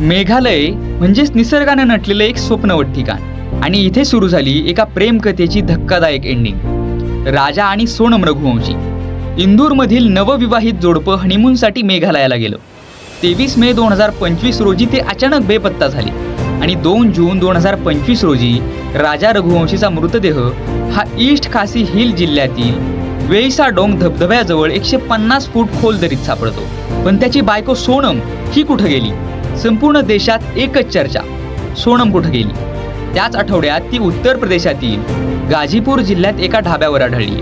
मेघालय म्हणजेच निसर्गानं नटलेलं एक स्वप्नवत ठिकाण. आणि इथे सुरू झाली एका प्रेमकथेची धक्कादायक एंडिंग राजा आणि सोनम रघुवंशी. इंदूरमधील नवविवाहित जोडपं हनीमूनसाठी मेघालयाला गेलं. तेवीस मे दोन हजार पंचवीस रोजी ते अचानक बेपत्ता झाले. आणि दोन जून दोन हजार पंचवीस रोजी राजा रघुवंशीचा मृतदेह हा ईस्ट खासी हिल जिल्ह्यातील वेईसा डोंग धबधब्याजवळ एकशे पन्नास फूट खोल दरीत सापडतो. पण त्याची बायको सोनम ही कुठं गेली? संपूर्ण देशात एकच चर्चा. सोनम कुठं गेली? त्याच आठवड्यात ती उत्तर प्रदेशातील गाझीपूर जिल्ह्यात एका ढाब्यावर आढळली.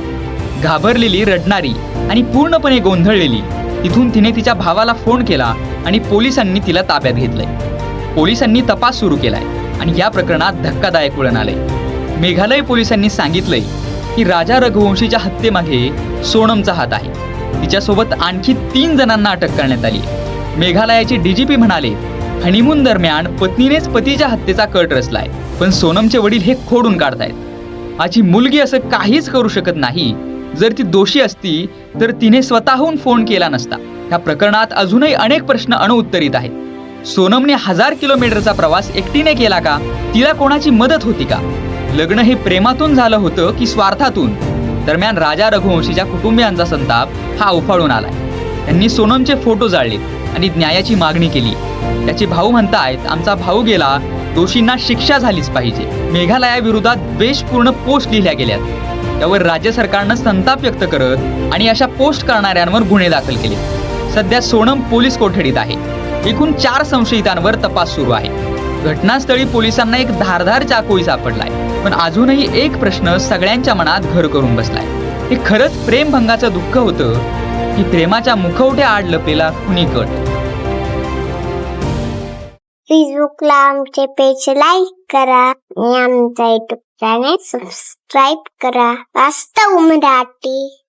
घाबरलेली रडणारी आणि पूर्णपणे गोंधळलेली तिथून तिने तिच्या भावाला फोन केला आणि पोलिसांनी तिला ताब्यात घेतलंय. पोलिसांनी तपास सुरू केलाय आणि या प्रकरणात धक्कादायक वळण आलंय. मेघालय पोलिसांनी सांगितलंय की राजा रघुवंशीच्या हत्येमागे सोनमचा हात आहे. तिच्यासोबत आणखी तीन जणांना अटक करण्यात आली मेघालयाचे डीजीपी म्हणाले हनीमून दरम्यान पत्नीनेच पतीच्या हत्येचा कट रचलाय. पण सोनमचे वडील हे खोडून काढतायत. माझी मुलगी असं काहीच करू शकत नाही. जर ती दोषी असती तर तिने स्वतःहून फोन केला नसता. या प्रकरणात अजूनही अनेक प्रश्न अणुउत्तरित आहेत. सोनमने हजार किलोमीटरचा प्रवास एकटीने केला का? तिला कोणाची मदत होती का? लग्न हे प्रेमातून झालं होतं की स्वार्थातून? दरम्यान राजा रघुवंशीच्या कुटुंबियांचा संताप हा उफाळून आलाय. त्यांनी सोनमचे फोटो जाळले. आणि न्यायाची मागणी केली. त्याचे भाऊ म्हणतायत आमचा भाऊ गेला दोषींना शिक्षा झालीच पाहिजे. मेघालयाविरोधात द्वेषपूर्ण पोस्ट लिहिल्या गेल्यात. त्यावर राज्य सरकारनं संताप व्यक्त करत आणि अशा पोस्ट करणाऱ्यांवर गुन्हे दाखल केले. सध्या सोनम पोलीस कोठडीत आहे. एकूण चार संशयितांवर तपास सुरू आहे. घटनास्थळी पोलिसांना एक धारधार चाकोळी सापडलाय. पण अजूनही एक प्रश्न सगळ्यांच्या मनात घर करून बसलाय. हे खरंच प्रेमभंगाचं दुःख होतं? की प्रेमाच्या मुखवट्या आड लपलेला खुनी कट फेसबुकला आमचे पेज लाईक करा आणि आमचा युट्यूब चॅनेल सबस्क्राईब करा. वास्तव मराठी.